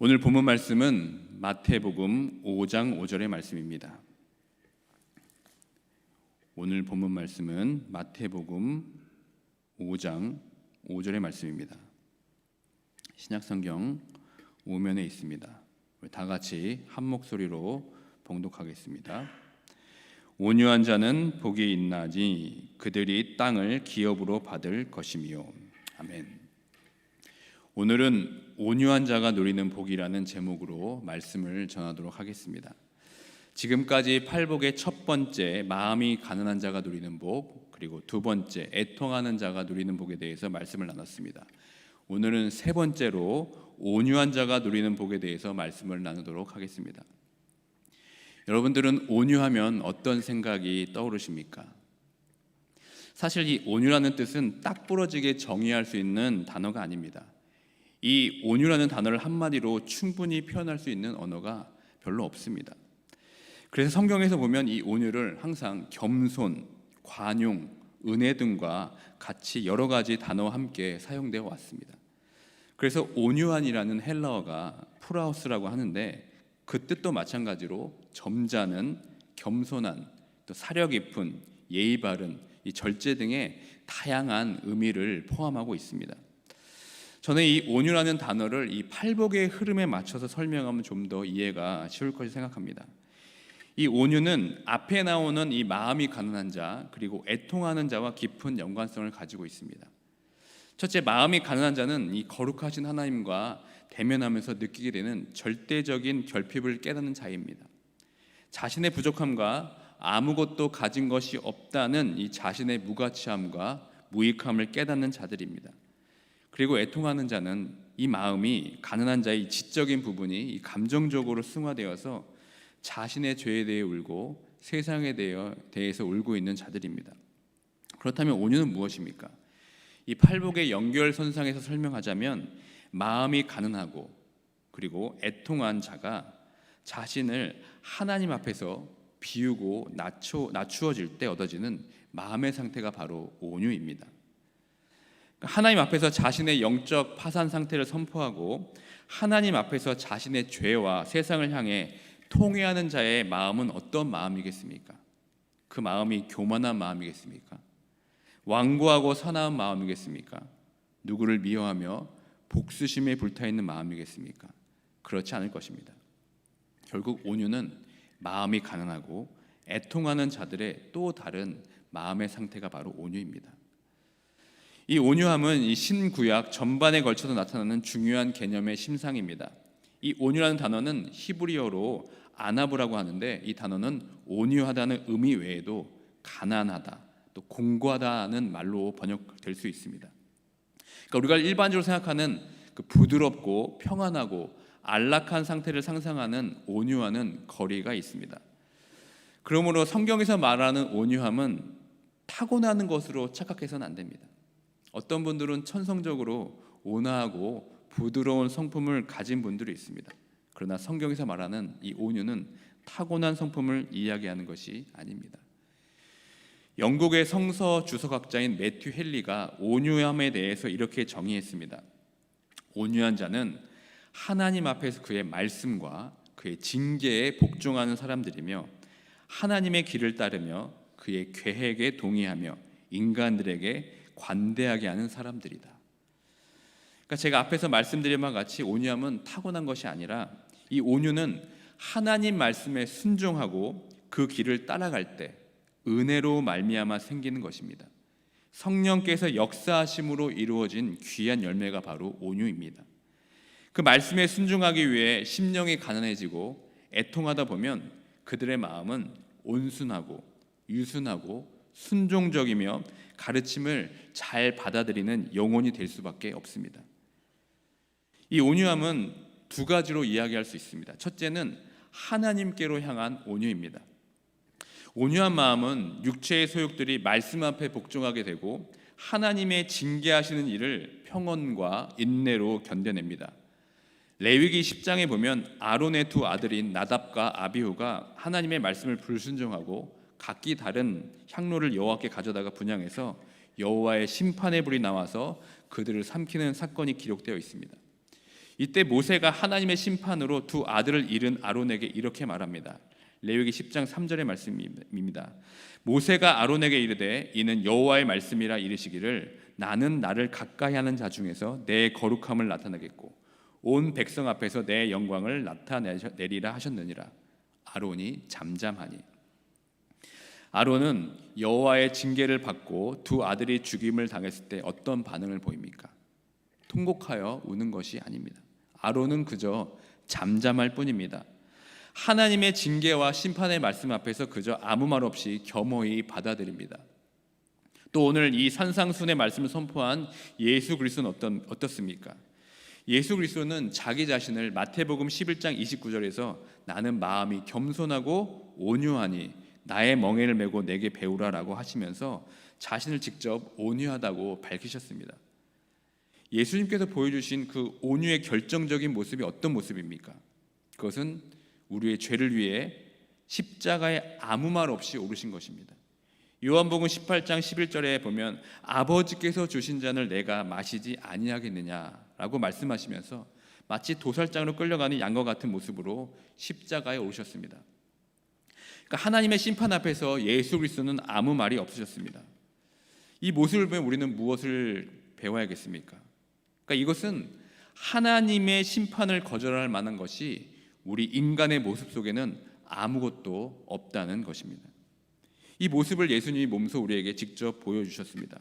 오늘 본문 말씀은 마태복음 5장 5절의 말씀입니다. 오늘 본문 말씀은 마태복음 5장 5절의 말씀입니다. 신약 성경 오면에 있습니다. 우리 다 같이 한 목소리로 봉독하겠습니다. 온유한 자는 복이 있나니 그들이 땅을 기업으로 받을 것이미요. 아멘. 오늘은 온유한 자가 누리는 복이라는 제목으로 말씀을 전하도록 하겠습니다. 지금까지 팔복의 첫 번째 마음이 가난한 자가 누리는 복, 그리고 두 번째 애통하는 자가 누리는 복에 대해서 말씀을 나눴습니다. 오늘은 세 번째로 온유한 자가 누리는 복에 대해서 말씀을 나누도록 하겠습니다. 여러분들은 온유하면 어떤 생각이 떠오르십니까? 사실 이 온유라는 뜻은 딱 부러지게 정의할 수 있는 단어가 아닙니다. 이 온유라는 단어를 한마디로 충분히 표현할 수 있는 언어가 별로 없습니다. 그래서 성경에서 보면 이 온유를 항상 겸손, 관용, 은혜 등과 같이 여러 가지 단어와 함께 사용되어 왔습니다. 그래서 온유한이라는 헬라어가 프라우스라고 하는데 그 뜻도 마찬가지로 점잖은, 겸손한, 또 사려 깊은, 예의 바른, 이 절제 등의 다양한 의미를 포함하고 있습니다. 저는 이 온유라는 단어를 이 팔복의 흐름에 맞춰서 설명하면 좀 더 이해가 쉬울 것이 생각합니다. 이 온유는 앞에 나오는 이 마음이 가난한 자 그리고 애통하는 자와 깊은 연관성을 가지고 있습니다. 첫째 마음이 가난한 자는 이 거룩하신 하나님과 대면하면서 느끼게 되는 절대적인 결핍을 깨닫는 자입니다. 자신의 부족함과 아무것도 가진 것이 없다는 이 자신의 무가치함과 무익함을 깨닫는 자들입니다. 그리고 애통하는 자는 이 마음이 가난한 자의 지적인 부분이 감정적으로 승화되어서 자신의 죄에 대해 울고 세상에 대해서 울고 있는 자들입니다. 그렇다면 온유는 무엇입니까? 이 팔복의 연결선상에서 설명하자면 마음이 가난하고 그리고 애통한 자가 자신을 하나님 앞에서 비우고 낮추, 낮추어질 때 얻어지는 마음의 상태가 바로 온유입니다. 하나님 앞에서 자신의 영적 파산 상태를 선포하고 하나님 앞에서 자신의 죄와 세상을 향해 통회하는 자의 마음은 어떤 마음이겠습니까? 그 마음이 교만한 마음이겠습니까? 완고하고 선한 마음이겠습니까? 누구를 미워하며 복수심에 불타 있는 마음이겠습니까? 그렇지 않을 것입니다. 결국 온유는 마음이 가난하고 애통하는 자들의 또 다른 마음의 상태가 바로 온유입니다. 이 온유함은 이 신구약 전반에 걸쳐서 나타나는 중요한 개념의 심상입니다. 이 온유라는 단어는 히브리어로 아나브라고 하는데 이 단어는 온유하다는 의미 외에도 가난하다, 또 공고하다는 말로 번역될 수 있습니다. 그러니까 우리가 일반적으로 생각하는 그 부드럽고 평안하고 안락한 상태를 상상하는 온유와는 거리가 있습니다. 그러므로 성경에서 말하는 온유함은 타고나는 것으로 착각해서는 안 됩니다. 어떤 분들은 천성적으로 온화하고 부드러운 성품을 가진 분들이 있습니다. 그러나 성경에서 말하는 이 온유는 타고난 성품을 이야기하는 것이 아닙니다. 영국의 성서 주석학자인 매튜 헬리가 온유함에 대해서 이렇게 정의했습니다. 온유한 자는 하나님 앞에서 그의 말씀과 그의 징계에 복종하는 사람들이며 하나님의 길을 따르며 그의 계획에 동의하며 인간들에게 관대하게 하는 사람들이다. 그러니까 제가 앞에서 말씀드린 바와 같이 온유함은 타고난 것이 아니라 이 온유는 하나님 말씀에 순종하고 그 길을 따라갈 때 은혜로 말미암아 생기는 것입니다. 성령께서 역사하심으로 이루어진 귀한 열매가 바로 온유입니다. 그 말씀에 순종하기 위해 심령이 가난해지고 애통하다 보면 그들의 마음은 온순하고 유순하고 순종적이며 가르침을 잘 받아들이는 영혼이 될 수밖에 없습니다. 이 온유함은 두 가지로 이야기할 수 있습니다. 첫째는 하나님께로 향한 온유입니다. 온유한 마음은 육체의 소욕들이 말씀 앞에 복종하게 되고 하나님의 징계하시는 일을 평온과 인내로 견뎌냅니다. 레위기 10장에 보면 아론의 두 아들인 나답과 아비후가 하나님의 말씀을 불순종하고 각기 다른 향로를 여호와께 가져다가 분양해서 여호와의 심판의 불이 나와서 그들을 삼키는 사건이 기록되어 있습니다. 이때 모세가 하나님의 심판으로 두 아들을 잃은 아론에게 이렇게 말합니다. 레위기 10장 3절의 말씀입니다. 모세가 아론에게 이르되 이는 여호와의 말씀이라 이르시기를 나는 나를 가까이 하는 자 중에서 내 거룩함을 나타내겠고 온 백성 앞에서 내 영광을 나타내리라 하셨느니라. 아론이 잠잠하니 아론은 여호와의 징계를 받고 두 아들이 죽임을 당했을 때 어떤 반응을 보입니까? 통곡하여 우는 것이 아닙니다. 아론은 그저 잠잠할 뿐입니다. 하나님의 징계와 심판의 말씀 앞에서 그저 아무 말 없이 겸허히 받아들입니다. 또 오늘 이 산상순의 말씀을 선포한 예수 그리스도는 어떤 어떻습니까? 예수 그리스도는 자기 자신을 마태복음 11장 29절에서 나는 마음이 겸손하고 온유하니 나의 멍에를 메고 내게 배우라라고 하시면서 자신을 직접 온유하다고 밝히셨습니다. 예수님께서 보여주신 그 온유의 결정적인 모습이 어떤 모습입니까? 그것은 우리의 죄를 위해 십자가에 아무 말 없이 오르신 것입니다. 요한복음 18장 11절에 보면 아버지께서 주신 잔을 내가 마시지 아니하겠느냐라고 말씀하시면서 마치 도살장으로 끌려가는 양과 같은 모습으로 십자가에 오르셨습니다. 그러니까 하나님의 심판 앞에서 예수 그리스도는 아무 말이 없으셨습니다. 이 모습을 보면 우리는 무엇을 배워야겠습니까? 그러니까 이것은 하나님의 심판을 거절할 만한 것이 우리 인간의 모습 속에는 아무것도 없다는 것입니다. 이 모습을 예수님이 몸소 우리에게 직접 보여주셨습니다.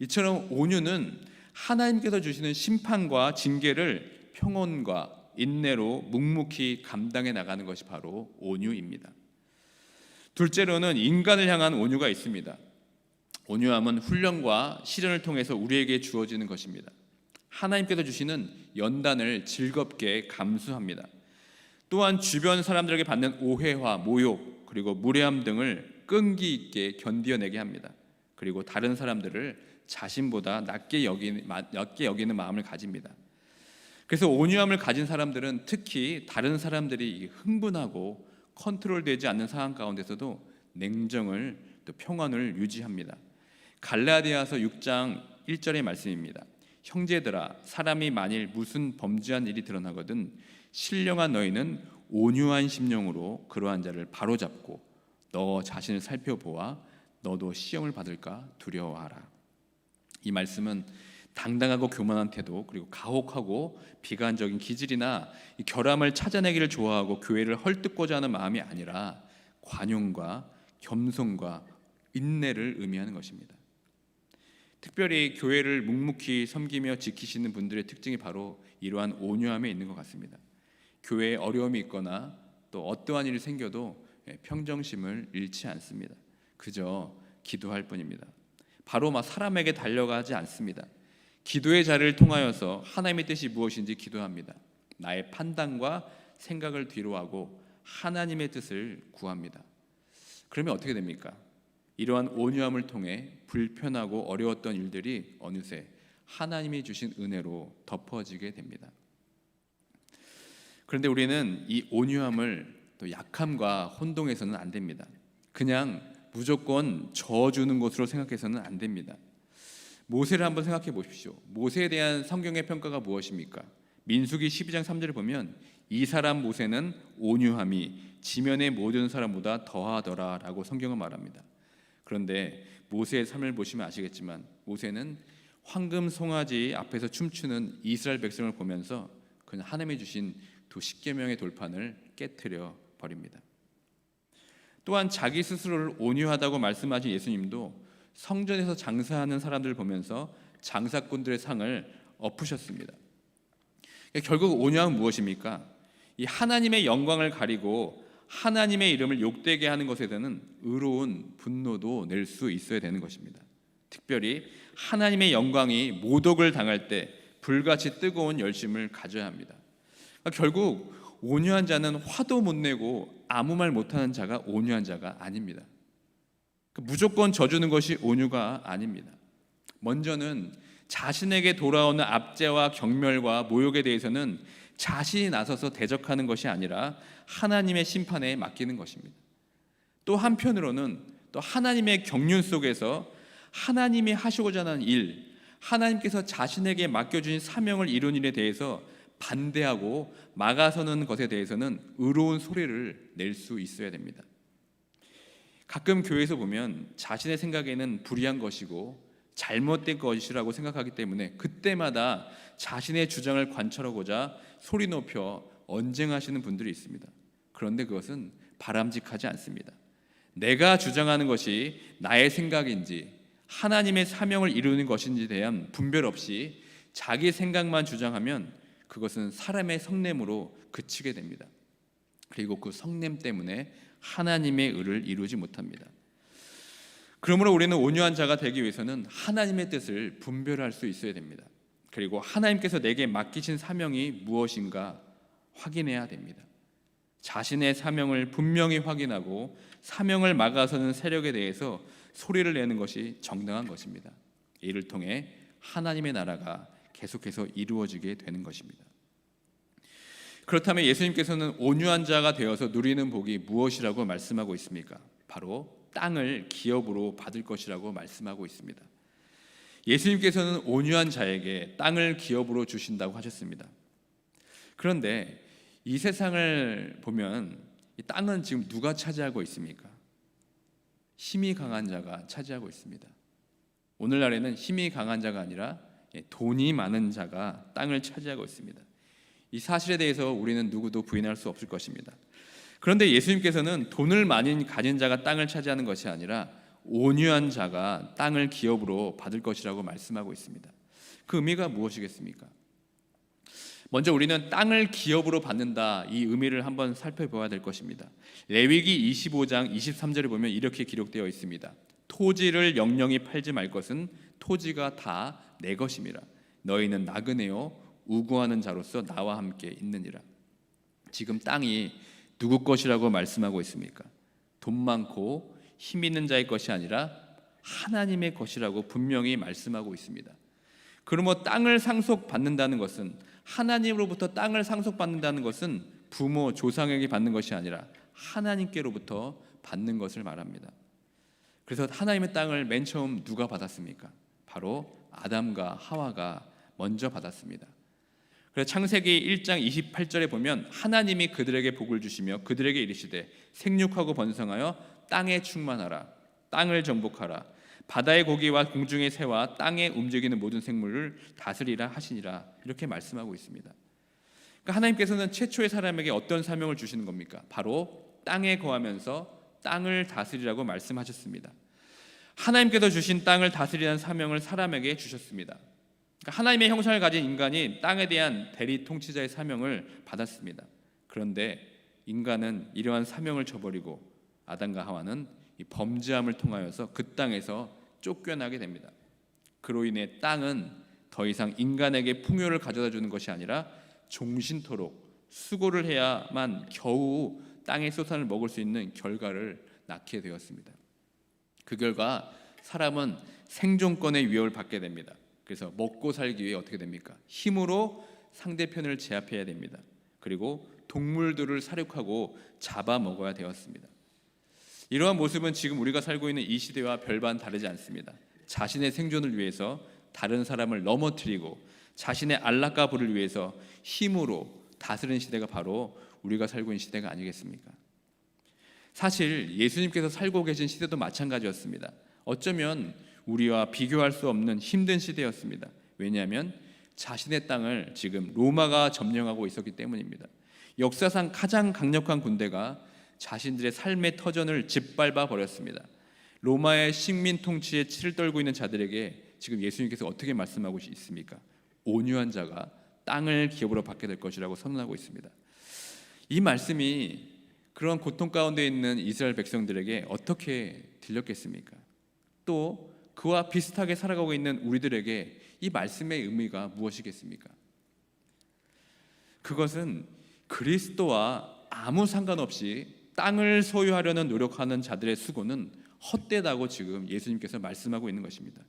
이처럼 온유는 하나님께서 주시는 심판과 징계를 평온과 인내로 묵묵히 감당해 나가는 것이 바로 온유입니다. 둘째로는 인간을 향한 온유가 있습니다. 온유함은 훈련과 시련을 통해서 우리에게 주어지는 것입니다. 하나님께서 주시는 연단을 즐겁게 감수합니다. 또한 주변 사람들에게 받는 오해와 모욕 그리고 무례함 등을 끈기 있게 견디어내게 합니다. 그리고 다른 사람들을 자신보다 낮게 여기는, 낮게 여기는 마음을 가집니다. 그래서 온유함을 가진 사람들은 특히 다른 사람들이 흥분하고 컨트롤되지 않는 상황 가운데서도 냉정을 또 평안을 유지합니다. 갈라디아서 6장 1절의 말씀입니다. 형제들아 사람이 만일 무슨 범죄한 일이 드러나거든 신령한 너희는 온유한 심령으로 그러한 자를 바로잡고 너 자신을 살펴보아 너도 시험을 받을까 두려워하라. 이 말씀은 당당하고 교만한 태도 그리고 가혹하고 비관적인 기질이나 결함을 찾아내기를 좋아하고 교회를 헐뜯고자 하는 마음이 아니라 관용과 겸손과 인내를 의미하는 것입니다. 특별히 교회를 묵묵히 섬기며 지키시는 분들의 특징이 바로 이러한 온유함에 있는 것 같습니다. 교회에 어려움이 있거나 또 어떠한 일이 생겨도 평정심을 잃지 않습니다. 그저 기도할 뿐입니다. 바로 막 사람에게 달려가지 않습니다. 기도의 자리를 통하여서 하나님의 뜻이 무엇인지 기도합니다. 나의 판단과 생각을 뒤로하고 하나님의 뜻을 구합니다. 그러면 어떻게 됩니까? 이러한 온유함을 통해 불편하고 어려웠던 일들이 어느새 하나님이 주신 은혜로 덮어지게 됩니다. 그런데 우리는 이 온유함을 또 약함과 혼동해서는 안 됩니다. 그냥 무조건 저주는 것으로 생각해서는 안 됩니다. 모세를 한번 생각해 보십시오. 모세에 대한 성경의 평가가 무엇입니까? 민수기 12장 3절을 보면 이 사람 모세는 온유함이 지면의 모든 사람보다 더하더라라고 성경은 말합니다. 그런데 모세의 삶을 보시면 아시겠지만 모세는 황금 송아지 앞에서 춤추는 이스라엘 백성을 보면서 그냥 하나님이 주신 두 십계명의 돌판을 깨뜨려 버립니다. 또한 자기 스스로를 온유하다고 말씀하신 예수님도 성전에서 장사하는 사람들을 보면서 장사꾼들의 상을 엎으셨습니다. 결국 온유함은 무엇입니까? 이 하나님의 영광을 가리고 하나님의 이름을 욕되게 하는 것에 대한 의로운 분노도 낼 수 있어야 되는 것입니다. 특별히 하나님의 영광이 모독을 당할 때 불같이 뜨거운 열심을 가져야 합니다. 그러니까 결국 온유한 자는 화도 못 내고 아무 말 못하는 자가 온유한 자가 아닙니다. 그 무조건 져주는 것이 온유가 아닙니다. 먼저는 자신에게 돌아오는 압제와 경멸과 모욕에 대해서는 자신이 나서서 대적하는 것이 아니라 하나님의 심판에 맡기는 것입니다. 또 한편으로는 또 하나님의 경륜 속에서 하나님이 하시고자 하는 일, 하나님께서 자신에게 맡겨주신 사명을 이룬 일에 대해서 반대하고 막아서는 것에 대해서는 의로운 소리를 낼 수 있어야 됩니다. 가끔 교회에서 보면 자신의 생각에는 불의한 것이고 잘못된 것이라고 생각하기 때문에 그때마다 자신의 주장을 관철하고자 소리 높여 언쟁하시는 분들이 있습니다. 그런데 그것은 바람직하지 않습니다. 내가 주장하는 것이 나의 생각인지 하나님의 사명을 이루는 것인지에 대한 분별 없이 자기 생각만 주장하면 그것은 사람의 성냄으로 그치게 됩니다. 그리고 그 성냄 때문에 하나님의 의를 이루지 못합니다. 그러므로 우리는 온유한 자가 되기 위해서는 하나님의 뜻을 분별할 수 있어야 됩니다. 그리고 하나님께서 내게 맡기신 사명이 무엇인가 확인해야 됩니다. 자신의 사명을 분명히 확인하고 사명을 막아서는 세력에 대해서 소리를 내는 것이 정당한 것입니다. 이를 통해 하나님의 나라가 계속해서 이루어지게 되는 것입니다. 그렇다면 예수님께서는 온유한 자가 되어서 누리는 복이 무엇이라고 말씀하고 있습니까? 바로 땅을 기업으로 받을 것이라고 말씀하고 있습니다. 예수님께서는 온유한 자에게 땅을 기업으로 주신다고 하셨습니다. 그런데 이 세상을 보면 이 땅은 지금 누가 차지하고 있습니까? 힘이 강한 자가 차지하고 있습니다. 오늘날에는 힘이 강한 자가 아니라 예, 돈이 많은 자가 땅을 차지하고 있습니다. 이 사실에 대해서 우리는 누구도 부인할 수 없을 것입니다. 그런데 예수님께서는 돈을 많이 가진 자가 땅을 차지하는 것이 아니라 온유한 자가 땅을 기업으로 받을 것이라고 말씀하고 있습니다. 그 의미가 무엇이겠습니까? 먼저 우리는 땅을 기업으로 받는다 이 의미를 한번 살펴봐야 될 것입니다. 레위기 25장 23절에 보면 이렇게 기록되어 있습니다. 토지를 영영히 팔지 말 것은 토지가 다 내 것임이라. 너희는 나그네요 우구하는 자로서 나와 함께 있느니라. 지금 땅이 누구 것이라고 말씀하고 있습니까? 돈 많고 힘 있는 자의 것이 아니라 하나님의 것이라고 분명히 말씀하고 있습니다. 그러므로 땅을 상속받는다는 것은 하나님으로부터 땅을 상속받는다는 것은 부모 조상에게 받는 것이 아니라 하나님께로부터 받는 것을 말합니다. 그래서 하나님의 땅을 맨 처음 누가 받았습니까? 바로 아담과 하와가 먼저 받았습니다. 그래서 창세기 1장 28절에 보면 하나님이 그들에게 복을 주시며 그들에게 이르시되 생육하고 번성하여 땅에 충만하라 땅을 정복하라 바다의 고기와 공중의 새와 땅에 움직이는 모든 생물을 다스리라 하시니라 이렇게 말씀하고 있습니다. 그러니까 하나님께서는 최초의 사람에게 어떤 사명을 주시는 겁니까? 바로 땅에 거하면서 땅을 다스리라고 말씀하셨습니다. 하나님께서 주신 땅을 다스리는 사명을 사람에게 주셨습니다. 그러니까 하나님의 형상을 가진 인간이 땅에 대한 대리 통치자의 사명을 받았습니다. 그런데 인간은 이러한 사명을 저버리고 아담과 하와는 이 범죄함을 통하여서 그 땅에서 쫓겨나게 됩니다. 그로 인해 땅은 더 이상 인간에게 풍요를 가져다 주는 것이 아니라 종신토록 수고를 해야만 겨우 땅의 소산을 먹을 수 있는 결과를 낳게 되었습니다. 그 결과 사람은 생존권의 위협을 받게 됩니다. 그래서 먹고 살기 위해 어떻게 됩니까? 힘으로 상대편을 제압해야 됩니다. 그리고 동물들을 사육하고 잡아 먹어야 되었습니다. 이러한 모습은 지금 우리가 살고 있는 이 시대와 별반 다르지 않습니다. 자신의 생존을 위해서 다른 사람을 넘어뜨리고 자신의 안락과 부를 위해서 힘으로 다스리는 시대가 바로 우리가 살고 있는 시대가 아니겠습니까? 사실 예수님께서 살고 계신 시대도 마찬가지였습니다. 어쩌면 우리와 비교할 수 없는 힘든 시대였습니다. 왜냐하면 자신의 땅을 지금 로마가 점령하고 있었기 때문입니다. 역사상 가장 강력한 군대가 자신들의 삶의 터전을 짓밟아 버렸습니다. 로마의 식민 통치에 치를 떨고 있는 자들에게 지금 예수님께서 어떻게 말씀하고 있습니까? 온유한 자가 땅을 기업으로 받게 될 것이라고 선언하고 있습니다. 이 말씀이 그런 고통 가운데 있는 이스라엘 백성들에게 어떻게 들렸겠습니까? 또 그와 비슷하게 살아가고 있는 우리들에게 이 말씀의 의미가 무엇이겠습니까? 그것은 그리스도와 아무 상관없이 땅을 소유하려는 노력하는 자들의 수고는 헛되다고 지금 예수님께서 말씀하고 있는 것입니다.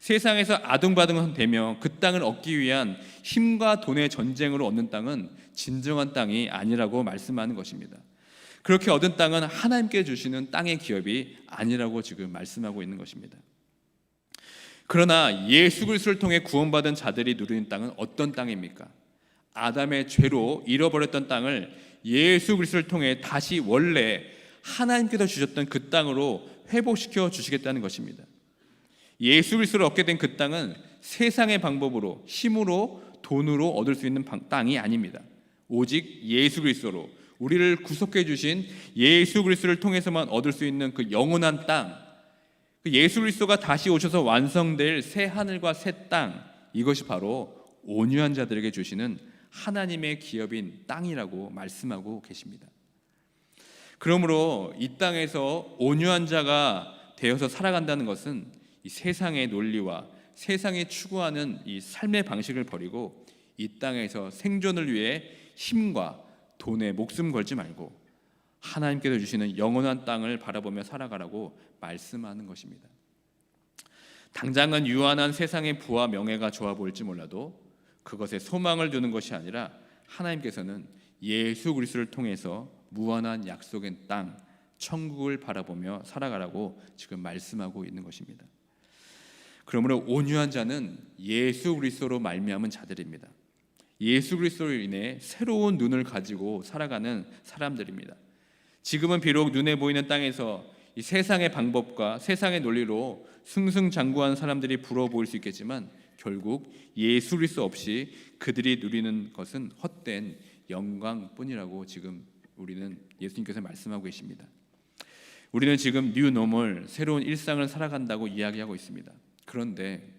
세상에서 아둥바둥 되며 그 땅을 얻기 위한 힘과 돈의 전쟁으로 얻는 땅은 진정한 땅이 아니라고 말씀하는 것입니다. 그렇게 얻은 땅은 하나님께 주시는 땅의 기업이 아니라고 지금 말씀하고 있는 것입니다. 그러나 예수 그리스도를 통해 구원받은 자들이 누리는 땅은 어떤 땅입니까? 아담의 죄로 잃어버렸던 땅을 예수 그리스도를 통해 다시 원래 하나님께서 주셨던 그 땅으로 회복시켜 주시겠다는 것입니다. 예수 그리스도를 얻게 된 그 땅은 세상의 방법으로 힘으로 돈으로 얻을 수 있는 방- 땅이 아닙니다. 오직 예수 그리스도로 우리를 구속해 주신 예수 그리스도를 통해서만 얻을 수 있는 그 영원한 땅, 그 예수 그리스도가 다시 오셔서 완성될 새 하늘과 새 땅, 이것이 바로 온유한 자들에게 주시는 하나님의 기업인 땅이라고 말씀하고 계십니다. 그러므로 이 땅에서 온유한 자가 되어서 살아간다는 것은 이 세상의 논리와 세상이 추구하는 이 삶의 방식을 버리고 이 땅에서 생존을 위해 힘과 돈에 목숨 걸지 말고 하나님께서 주시는 영원한 땅을 바라보며 살아가라고 말씀하는 것입니다. 당장은 유한한 세상의 부와 명예가 좋아 보일지 몰라도 그것에 소망을 두는 것이 아니라 하나님께서는 예수 그리스도를 통해서 무한한 약속의 땅 천국을 바라보며 살아가라고 지금 말씀하고 있는 것입니다. 그러므로 온유한 자는 예수 그리스도로 말미암은 자들입니다. 예수 그리스도로 인해 새로운 눈을 가지고 살아가는 사람들입니다. 지금은 비록 눈에 보이는 땅에서 이 세상의 방법과 세상의 논리로 승승장구한 사람들이 부러워 보일 수 있겠지만 결국 예수 그리스도 없이 그들이 누리는 것은 헛된 영광뿐이라고 지금 우리는 예수님께서 말씀하고 계십니다. 우리는 지금 뉴 노멀 새로운 일상을 살아간다고 이야기하고 있습니다. 그런데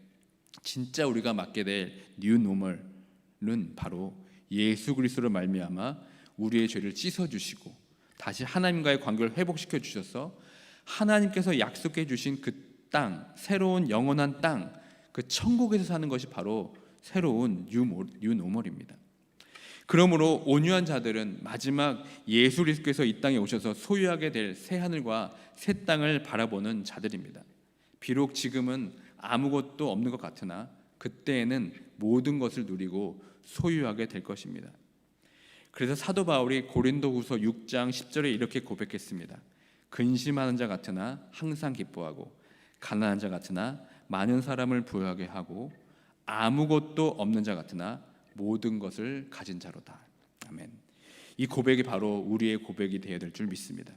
진짜 우리가 맞게 될 뉴 노멀은 바로 예수 그리스도로 말미암아 우리의 죄를 씻어 주시고 다시 하나님과의 관계를 회복시켜 주셔서 하나님께서 약속해 주신 그 땅, 새로운 영원한 땅, 그 천국에서 사는 것이 바로 새로운 뉴 노멀입니다. 그러므로 온유한 자들은 마지막 예수 그리스도께서 이 땅에 오셔서 소유하게 될 새 하늘과 새 땅을 바라보는 자들입니다. 비록 지금은 아무것도 없는 것 같으나 그때에는 모든 것을 누리고 소유하게 될 것입니다. 그래서 사도 바울이 고린도후서 6장 10절에 이렇게 고백했습니다. 근심하는 자 같으나 항상 기뻐하고 가난한 자 같으나 많은 사람을 부유하게 하고 아무것도 없는 자 같으나 모든 것을 가진 자로다. 아멘. 이 고백이 바로 우리의 고백이 되어야 될 줄 믿습니다.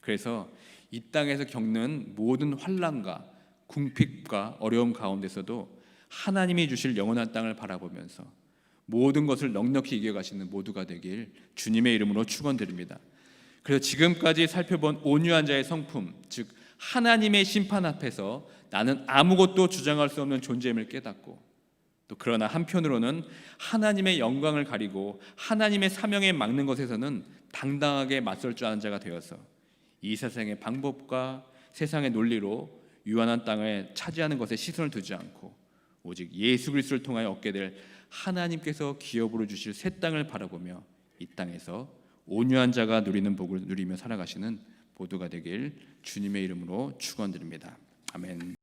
그래서 이 땅에서 겪는 모든 환란과 궁핍과 어려움 가운데서도 하나님이 주실 영원한 땅을 바라보면서 모든 것을 넉넉히 이겨가시는 모두가 되길 주님의 이름으로 축원드립니다. 그래서 지금까지 살펴본 온유한 자의 성품, 즉 하나님의 심판 앞에서 나는 아무것도 주장할 수 없는 존재임을 깨닫고 또 그러나 한편으로는 하나님의 영광을 가리고 하나님의 사명에 막는 것에서는 당당하게 맞설 줄 아는 자가 되어서 이 세상의 방법과 세상의 논리로 유한한 땅을 차지하는 것에 시선을 두지 않고 오직 예수 그리스도를 통하여 얻게 될 하나님께서 기업으로 주실 새 땅을 바라보며 이 땅에서 온유한 자가 누리는 복을 누리며 살아가시는 모두가 되길 주님의 이름으로 축원드립니다. 아멘.